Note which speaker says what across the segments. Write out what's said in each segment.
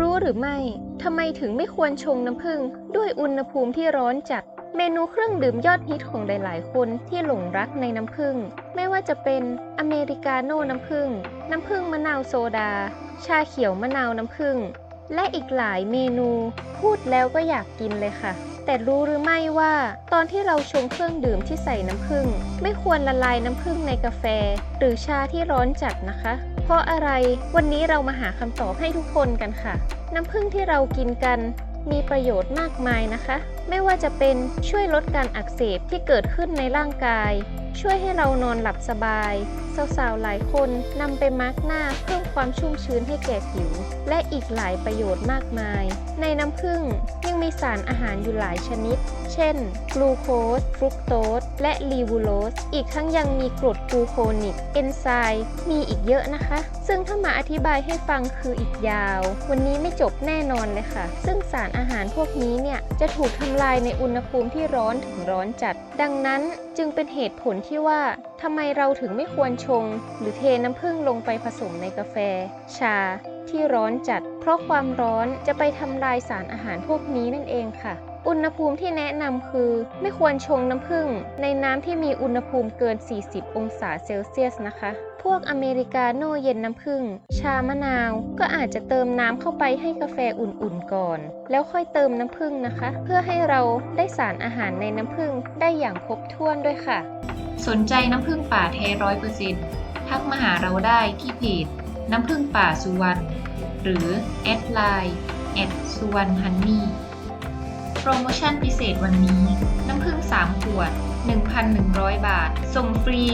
Speaker 1: รู้หรือไม่ทำไมถึงไม่ควรชงน้ำผึ้งด้วยอุณหภูมิที่ร้อนจัด เมนูเครื่องดื่มยอดฮิตของหลาย ๆ คนที่หลงรักในน้ำผึ้งไม่ว่าจะเป็นอเมริกาโน่น้ำผึ้งน้ำผึ้งมะนาวโซดา ชาเขียวมะนาวน้ำผึ้งและอีกหลายเมนู พูดแล้วก็อยากกินเลยค่ะ แต่รู้หรือไม่ว่า ตอนที่เราชงเครื่องดื่มที่ใส่น้ำผึ้งไม่ควรละลายน้ำผึ้งในกาแฟ หรือชาที่ร้อนจัดนะคะ เพราะอะไรวันนี้เรามาหาคำตอบให้ทุกคนกันค่ะ น้ำผึ้งที่เรากินกันมีประโยชน์มากมายนะคะ ไม่ว่าจะเป็นช่วยลดการอักเสบที่เกิดขึ้นในร่างกาย ช่วยให้เรานอนหลับสบาย สาวๆหลายคนนำไปมาร์กหน้าเพิ่มความชุ่มชื้นให้แก่ผิว และอีกหลายประโยชน์มากมาย ในน้ำผึ้งยังมีสารอาหารอยู่หลายชนิด เช่น กลูโคสฟรุกโตสและลีวูโลส อีกทั้งยังมีกรดกลูโคนิก เอนไซม์ มีอีกเยอะนะคะ ซึ่งถ้ามาอธิบายให้ฟังคืออีกยาว วันนี้ไม่จบแน่นอนเลยค่ะ ซึ่งสารอาหารพวกนี้เนี่ยจะถูกทำลายในอุณหภูมิที่ร้อนถึงร้อนจัด ดังนั้นจึงเป็นเหตุผลที่ว่าทำไมเราถึงไม่ควรชง หรือเทน้ำผึ้งลงไปผสมในกาแฟ ชา ที่ร้อนจัด เพราะความร้อนจะไปทำลายสารอาหารพวกนี้นั่นเองค่ะ อุณหภูมิที่แนะนำคือ ไม่ควรชงน้ำผึ้งในน้ำที่มีอุณหภูมิเกิน 40 องศาเซลเซียสนะคะ พวกอเมริกาโน่เย็นน้ำผึ้งชามะนาว ก็อาจจะเติมน้ำเข้าไปให้กาแฟอุ่นๆก่อน แล้วค่อยเติมน้ำผึ้งนะคะ เพื่อให้เราได้สารอาหารในน้ำผึ้งได้อย่างครบถ้วนด้วยค่ะ
Speaker 2: สนใจน้ำผึ้งป่าแท้ร้อยเปอร์เซ็นต์ทักมาหาเราได้ที่เพจน้ำผึ้งป่าสุวรรณหรือแอดไลน์แอดสุวรรณฮันนี่ โปรโมชั่นพิเศษวันนี้ น้ำผึ้ง3ขวด 1,100 บาท ส่งฟรี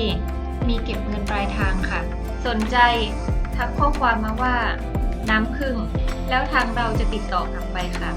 Speaker 2: มีเก็บเงินปลายทางค่ะ สนใจทักข้อความมาว่า น้ำผึ้งแล้วทางเราจะติดต่อกลับไปค่ะ